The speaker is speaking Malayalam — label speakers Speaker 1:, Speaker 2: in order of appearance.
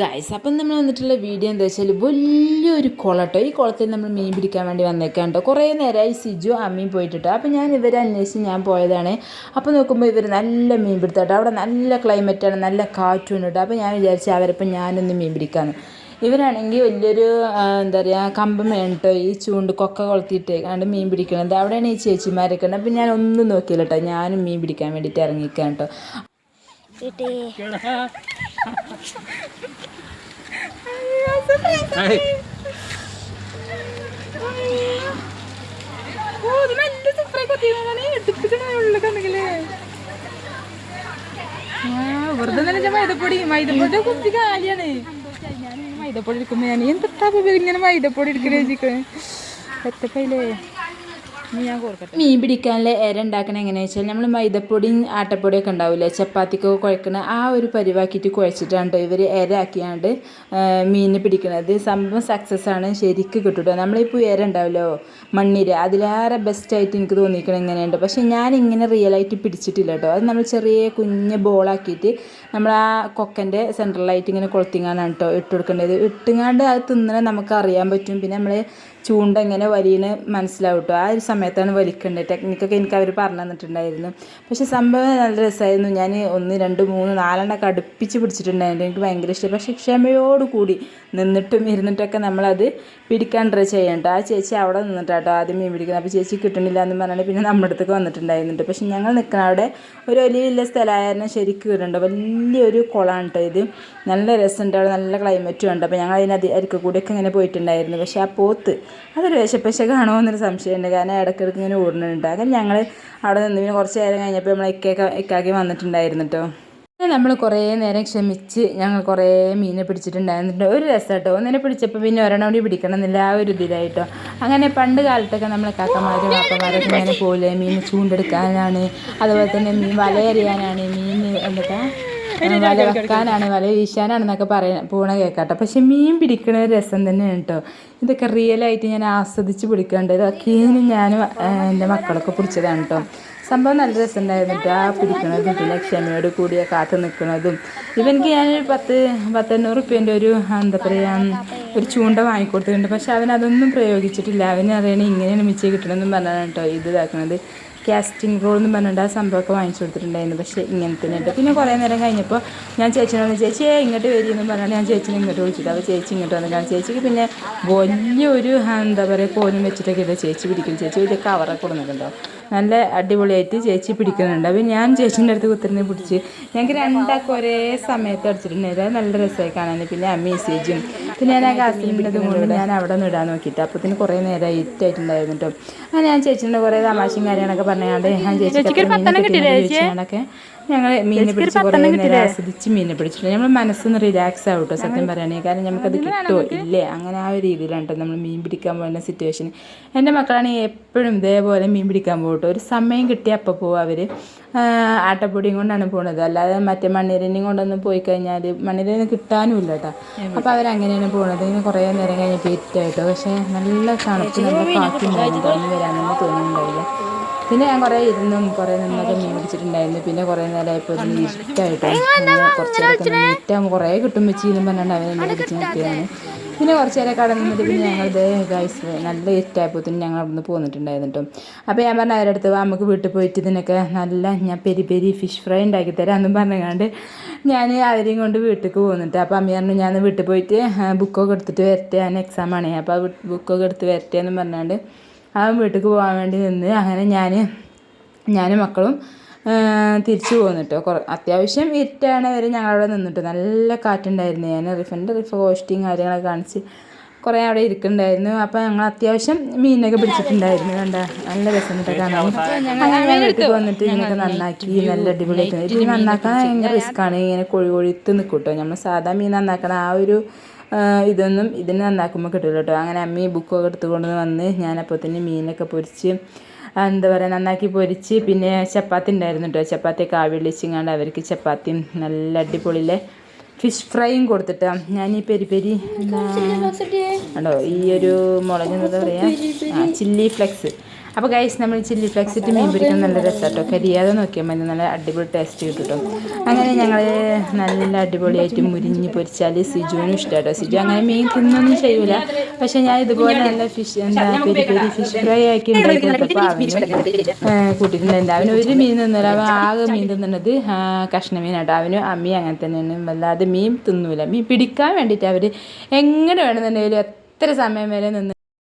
Speaker 1: ഗായ്സ് അപ്പം നമ്മൾ വന്നിട്ടുള്ള വീഡിയോ എന്താ വെച്ചാൽ വലിയൊരു കുളട്ടോ ഈ കുളത്തിൽ നമ്മൾ മീൻ പിടിക്കാൻ വേണ്ടി വന്നേക്കാം കേട്ടോ കുറേ നേരമായി സിജു അമ്മയും പോയിട്ടോ അപ്പം ഞാൻ ഇവരെ അന്വേഷിച്ച് ഞാൻ പോയതാണ്. അപ്പോൾ നോക്കുമ്പോൾ ഇവർ നല്ല മീൻ പിടുത്തട്ടോ. അവിടെ നല്ല ക്ലൈമറ്റാണ് നല്ല കാറ്റും കേട്ടോ അപ്പോൾ ഞാൻ വിചാരിച്ചു അവരപ്പം ഞാനൊന്ന് മീൻ പിടിക്കാമെന്ന് ഇവരാണെങ്കിൽ വലിയൊരു എന്താ പറയുക കമ്പം വേണ്ടോ ഈ ചൂണ്ട് കൊക്ക കൊളുത്തിയിട്ട് കണ്ട് മീൻ പിടിക്കണത്. അവിടെയാണ് ഈ ചേച്ചിമാരൊക്കെ ഉണ്ട് അപ്പം ഞാൻ ഒന്നും നോക്കിയില്ല കേട്ടോ ഞാനും മീൻ പിടിക്കാൻ വേണ്ടിയിട്ട് ഇറങ്ങിക്കാൻ കേട്ടോ
Speaker 2: കിട്ടി
Speaker 1: വെറുതെ തന്നെ മൈദപ്പൊടി മൈദപ്പൊടി കുത്തി കാലിയാണ്. മൈദപ്പൊടി എടുക്കുമ്പോ ഞാൻ എന്താ ഇങ്ങനെ മൈദപ്പൊടി എടുക്കണേ ചോദിക്കണേ എത്തപ്പയിലേ മീൻ പിടിക്കാനുള്ള ഇര ഉണ്ടാക്കണ എങ്ങനെയാ വെച്ചാൽ നമ്മൾ മൈദപ്പൊടിയും ആട്ടപ്പൊടിയൊക്കെ ഉണ്ടാവില്ലേ ചപ്പാത്തിക്കൊക്കെ കുഴക്കണ ആ ഒരു പരിവാക്കിയിട്ട് കുഴച്ചിട്ടാണ് ഇവർ ഇര ആക്കിയാണ്ട് മീനിനെ പിടിക്കണത്. സംഭവം സക്സസ് ആണ്. ശരിക്ക് കിട്ടും നമ്മളിപ്പോൾ ഇര ഉണ്ടാവില്ലോ മണ്ണിര. അതിലേറെ ബെസ്റ്റായിട്ട് എനിക്ക് തോന്നിയിരിക്കണം ഇങ്ങനെയുണ്ട്. പക്ഷേ ഞാൻ ഇങ്ങനെ റിയലായിട്ട് പിടിച്ചിട്ടില്ല കേട്ടോ. അത് നമ്മൾ ചെറിയ കുഞ്ഞ് ബോളാക്കിയിട്ട് നമ്മൾ ആ കൊക്കന്റെ സെൻട്രലായിട്ട് ഇങ്ങനെ കൊളുത്തിങ്ങാനാണ് കേട്ടോ ഇട്ട് കൊടുക്കേണ്ടത്. ഇട്ടുങ്ങാണ്ട് അത് തിന്നണേ നമുക്ക് അറിയാൻ പറ്റും. പിന്നെ നമ്മൾ ചൂണ്ട എങ്ങനെ വലിയെന്ന് മനസ്സിലാവും കേട്ടോ ആ ഒരു സമയത്താണ് വലിക്കേണ്ടത് ടെക്നിക്കൊക്കെ എനിക്ക് അവർ പറഞ്ഞു തന്നിട്ടുണ്ടായിരുന്നു. പക്ഷേ സംഭവം നല്ല രസമായിരുന്നു. ഞാൻ ഒന്ന് രണ്ട് മൂന്ന് നാലെണ്ണമൊക്കെ അടുപ്പിച്ച് പിടിച്ചിട്ടുണ്ടായിരുന്നു. എനിക്ക് ഭയങ്കര ഇഷ്ടം പക്ഷേ ക്ഷമയോട് കൂടി നിന്നിട്ടും ഇരുന്നിട്ടൊക്കെ നമ്മളത് പിടിക്കാൻ ട്രൈ ചെയ്യണ്ട ആ ചേച്ചി അവിടെ നിന്നിട്ടാട്ടോ ആദ്യം മീൻ പിടിക്കുന്നത്. അപ്പോൾ ചേച്ചി കിട്ടണില്ല എന്ന് പറഞ്ഞാൽ പിന്നെ നമ്മുടെ അടുത്തേക്ക് വന്നിട്ടുണ്ടായിരുന്നുണ്ട്. പക്ഷേ ഞങ്ങൾ നിൽക്കുന്ന അവിടെ ഒരു വലിയ സ്ഥലമായിരുന്നു. ശരിക്കും കിട്ടുന്നുണ്ട് വലിയൊരു കുളമാണ് കേട്ടോ ഇത്. നല്ല രസമുണ്ട് അവിടെ. നല്ല ക്ലൈമറ്റും ഉണ്ട്. അപ്പോൾ ഞങ്ങൾ അതിനകത്ത് അരിക്കൂടെയൊക്കെ ഇങ്ങനെ പോയിട്ടുണ്ടായിരുന്നു. പക്ഷേ ആ പോത്ത് അതൊരു വിശപ്പശ കാണുമോ എന്നൊരു സംശയമുണ്ട്. കാരണം ഇടയ്ക്കിടയ്ക്ക് ഇങ്ങനെ ഓടുന്നുണ്ട് അങ്ങനെ ഞങ്ങൾ അവിടെ നിന്ന് പിന്നെ കുറച്ച് നേരം കഴിഞ്ഞപ്പോൾ നമ്മൾ ഇക്കൊക്കെ ഇക്കാക്കി വന്നിട്ടുണ്ടായിരുന്നു കേട്ടോ നമ്മൾ കുറേ നേരം ക്ഷമിച്ച് ഞങ്ങൾ കുറേ മീനെ പിടിച്ചിട്ടുണ്ടായിരുന്നിട്ട് ഒരു രസം കേട്ടോ ഒന്നിനെ പിടിച്ചപ്പോൾ പിന്നെ ഒരെണ്ണം കൂടി പിടിക്കണം എന്നില്ല ആ ഒരു ഇതിലായിട്ടോ. അങ്ങനെ പണ്ട് കാലത്തൊക്കെ നമ്മൾ കാക്കമാരും വാപ്പമാരൊക്കെ ഇങ്ങനെ പോലെ മീൻ ചൂണ്ടെടുക്കാനാണ് അതുപോലെ തന്നെ മീൻ വലയെറിയാനാണ് മീൻ എന്തൊക്കെ വല വെക്കാനാണ് വല വീശാനാണെന്നൊക്കെ പറയുന്ന പോണ കേൾക്കാട്ടോ പക്ഷെ മീൻ പിടിക്കണ ഒരു രസം തന്നെയാണ് കേട്ടോ ഇതൊക്കെ റിയലായിട്ട് ഞാൻ ആസ്വദിച്ച് പിടിക്കാണ്ട് ഇതൊക്കെയും ഞാൻ എന്റെ മക്കളൊക്കെ പിടിച്ചതാണ് കേട്ടോ സംഭവം നല്ല രസമുണ്ടായിരുന്നു കേട്ടോ ആ പിടിക്കണതും പിന്നെ ക്ഷമയോട് കൂടിയ കാത്തു നിൽക്കണതും. ഇവനിക്ക് ഞാനൊരു പത്ത് പത്തെണ്ണൂറ് റുപ്യേന്റെ ഒരു എന്താ പറയുക ഒരു ചൂണ്ട വാങ്ങിക്കൊടുത്തിട്ടുണ്ട്. പക്ഷെ അവൻ അതൊന്നും പ്രയോഗിച്ചിട്ടില്ല അവനറിയണേ ഇങ്ങനെയാണ് മിച്ചം കിട്ടണമെന്നും പറഞ്ഞാണ് കേട്ടോ ഇത് ഇതാക്കണത്. കാസ്റ്റിംഗ് റോൾ എന്ന് പറഞ്ഞിട്ട് ആ സംഭവമൊക്കെ വാങ്ങിച്ചു കൊടുത്തിട്ടുണ്ടായിരുന്നു. പക്ഷേ ഇങ്ങനെ തന്നെ ഉണ്ട് പിന്നെ കുറേ നേരം കഴിഞ്ഞപ്പോൾ ഞാൻ ചേച്ചിനോട് ചേച്ചിയെ ഇങ്ങോട്ട് വരിയെന്ന് പറഞ്ഞാൽ ഞാൻ ചേച്ചിനെ ഇങ്ങോട്ട് വിളിച്ചിട്ട് അപ്പോൾ ചേച്ചി ഇങ്ങോട്ട് വന്നിട്ടാണ്. ചേച്ചിക്ക് പിന്നെ വലിയൊരു എന്താ പറയുക കോലും വെച്ചിട്ടൊക്കെ ഇട്ട് ചേച്ചി പിടിക്കും ചേച്ചി വലിയ കവറൊക്കെ കൊടുക്കുന്നുണ്ടോ നല്ല അടിപൊളിയായിട്ട് ചേച്ചി പിടിക്കുന്നുണ്ട്. അപ്പോൾ ഞാൻ ചേച്ചീന്റെ അടുത്ത് കുത്തിരുന്ന് പിടിച്ച് ഞങ്ങൾക്ക് രണ്ടാൾക്ക് ഒരേ സമയത്ത് അടിച്ചിട്ടുണ്ടായിരുന്നു നല്ല രസമായി കാണാൻ. പിന്നെ ആ മെസ്സേജും പിന്നെ ഞാൻ ആ കാസിലിന്റെതും കൊണ്ട് ഞാൻ അവിടെ നിന്ന് ഇടാൻ നോക്കിയിട്ട്. അപ്പത്തിന് കുറേ നേരം ഇറ്റായിട്ടുണ്ടായിരുന്നു കേട്ടോ. അങ്ങനെ ഞാൻ ചേച്ചിന്റെ കുറേ തമാശയും കാര്യങ്ങളൊക്കെ പറഞ്ഞാണ്ട് ഞാൻ ചേച്ചിക്കൊക്കെ ഞങ്ങൾ മീനെ പിടിച്ച് കുറേ നേരം ആസ്വദിച്ച് മീനെ പിടിച്ചിട്ടുണ്ട്. നമ്മൾ മനസ്സൊന്ന് റിലാക്സ് ആവും കേട്ടോ സത്യം പറയുകയാണെങ്കിൽ കാരണം നമുക്കത് കിട്ടുമോ ഇല്ലേ? അങ്ങനെ ആ ഒരു രീതിയിലാണ് കേട്ടോ നമ്മൾ മീൻ പിടിക്കാൻ പോകുന്ന സിറ്റുവേഷൻ എന്റെ മക്കളാണെങ്കിൽ എപ്പോഴും ഇതേപോലെ മീൻ പിടിക്കാൻ പോകും കേട്ടോ ഒരു സമയം കിട്ടിയ അപ്പോൾ പോവും അവർ ആട്ടപ്പൊടിയും കൊണ്ടാണ് പോണത്. അല്ലാതെ മറ്റേ മണ്ണിരനെയും കൊണ്ടൊന്നും പോയി കഴിഞ്ഞാൽ മണ്ണിരന് കിട്ടാനും ഇല്ല കേട്ടോ അപ്പോൾ അവരങ്ങനെയാണ് പോണത്. ഇങ്ങനെ കുറേ നേരം കഴിഞ്ഞപ്പോൾ ഇറ്റായിട്ടോ പക്ഷേ നല്ല തണുപ്പ് നല്ല കാറ്റുണ്ടായിരുന്നു തുടങ്ങി വരാമെന്ന് തോന്നുന്നുണ്ടായില്ല. പിന്നെ ഞാൻ കുറേ ഇരുന്നും കുറേ നിന്നൊക്കെ മീൻ പിടിച്ചിട്ടുണ്ടായിരുന്നു. പിന്നെ കുറേ നേരമായപ്പോൾ ഇതിന് ഇഷ്ടമായിട്ടോ കുറച്ച് നേരമൊക്കെ നീറ്റാകുമ്പോൾ കുറേ കിട്ടും വെച്ച് എന്ന് പറഞ്ഞാണ്ട് അവൻ എന്നെ പിടിച്ച് പിന്നെ കുറച്ച് നേരം കട നിന്നിട്ട് പിന്നെ ഞങ്ങൾ ഇതേ ഗൈസ് നല്ല ഇഷ്ടമായപ്പോൾ ഞങ്ങൾ അവിടെ നിന്ന് പോന്നിട്ടുണ്ടായിരുന്നു അപ്പോൾ ഞാൻ പറഞ്ഞ അവരുടെ അടുത്ത് നമുക്ക് വീട്ടിൽ പോയിട്ട് ഇതിനൊക്കെ നല്ല ഞാൻ പെരി പെരി ഫിഷ് ഫ്രൈ ഉണ്ടാക്കി തരാം എന്നും പറഞ്ഞുകൊണ്ട് ഞാൻ അവരെയും കൊണ്ട് വീട്ടിലേക്ക് പോകുന്നുണ്ട് അപ്പോൾ അമ്മ പറഞ്ഞു ഞാൻ വീട്ടിൽ പോയിട്ട് ബുക്കൊക്കെ എടുത്തിട്ട് വരട്ടെ ഞാൻ എക്സാമാണ് അപ്പോൾ ബുക്കൊക്കെ എടുത്ത് വരട്ടെ എന്നും പറഞ്ഞുകൊണ്ട് അവൻ വീട്ടിലേക്ക് പോകാൻ വേണ്ടി നിന്ന്. അങ്ങനെ ഞാൻ ഞാനും മക്കളും തിരിച്ചു പോന്നിട്ട്. കേട്ടോ കുറേ അത്യാവശ്യം ഇരുട്ടാണ് വരെ ഞങ്ങളവിടെ നിന്നിട്ട്. നല്ല കാറ്റുണ്ടായിരുന്നു. ഞാൻ റിഫന്റെ റിഫ കോസ്റ്റിങ് കാര്യങ്ങളൊക്കെ കാണിച്ച് കുറേ അവിടെ ഇരിക്കുന്നുണ്ടായിരുന്നു അപ്പോൾ ഞങ്ങൾ അത്യാവശ്യം മീനൊക്കെ പിടിച്ചിട്ടുണ്ടായിരുന്നു. കണ്ട? നല്ല രസം കാണാൻ. അങ്ങനെ വീട്ടിൽ വന്നിട്ട് ഇങ്ങനെ നന്നാക്കി നല്ല അടിപൊളിയായിട്ട് ഇത് നന്നാക്കാൻ ഭയങ്കര റിസ്ക്കാണ് ഇങ്ങനെ കൊഴി കൊഴുത്ത് നിൽക്കും കേട്ടോ. നമ്മൾ സാധാ മീൻ നന്നാക്കണം ആ ഒരു ഇതൊന്നും ഇതിന് നന്നാക്കുമ്പോൾ കിട്ടില്ല കേട്ടോ. അങ്ങനെ അമ്മി ബുക്കൊക്കെ എടുത്തുകൊണ്ട് വന്ന് ഞാനപ്പോൾ തന്നെ മീനൊക്കെ പൊരിച്ച് എന്താ പറയുക നന്നാക്കി പൊരിച്ച് പിന്നെ ചപ്പാത്തി ഉണ്ടായിരുന്നു കേട്ടോ ചപ്പാത്തിയൊക്കെ കാവിളിച്ചിങ്ങാണ്ട് അവർക്ക് ചപ്പാത്തി നല്ല അടിപൊളിയിലെ ഫിഷ് ഫ്രൈയും കൊടുത്തിട്ടാ. ഞാൻ ഈ പെരി പെരി ആണോ ഈ ഒരു മുളക് എന്താ പറയുക ചില്ലി ഫ്ലെക്സ്. അപ്പോൾ ഗൈസ് നമ്മൾ ചില്ലി ഫ്ലെക്സിറ്റ് മീൻ പിടിക്കാൻ നല്ല രസമാട്ടോ കരിയാതെ നോക്കിയാൽ മതി. നല്ല അടിപൊളി ടേസ്റ്റ് കിട്ടും അങ്ങനെ ഞങ്ങൾ നല്ല അടിപൊളിയായിട്ട് മുരിഞ്ഞ് പൊരിച്ചാൽ സിജുവിനും ഇഷ്ടമാട്ടോ സിജു അങ്ങനെ മീൻ തിന്നൊന്നും ചെയ്യൂല. പക്ഷേ ഞാൻ ഇതുപോലെ നല്ല ഫിഷ് എന്താ പെരി പെരി ഫിഷ് ഫ്രൈ ആക്കി ഉണ്ടാക്കി കൊടുത്തപ്പോൾ അവന് കൂട്ടിയിട്ടുണ്ടായിരുന്നു അവന് ഒരു മീൻ തിന്നില്ല അവൻ ആകെ മീൻ തിന്നുന്നത് കഷ്ണ മീനാട്ടോ. അവനും അമ്മി അങ്ങനെ തന്നെയാണ്. വല്ലാതെ മീൻ തിന്നൂല. മീൻ പിടിക്കാൻ വേണ്ടിയിട്ട് അവർ എങ്ങനെ വേണമെന്നുണ്ടെങ്കിലും എത്ര സമയം വരെ നിന്ന്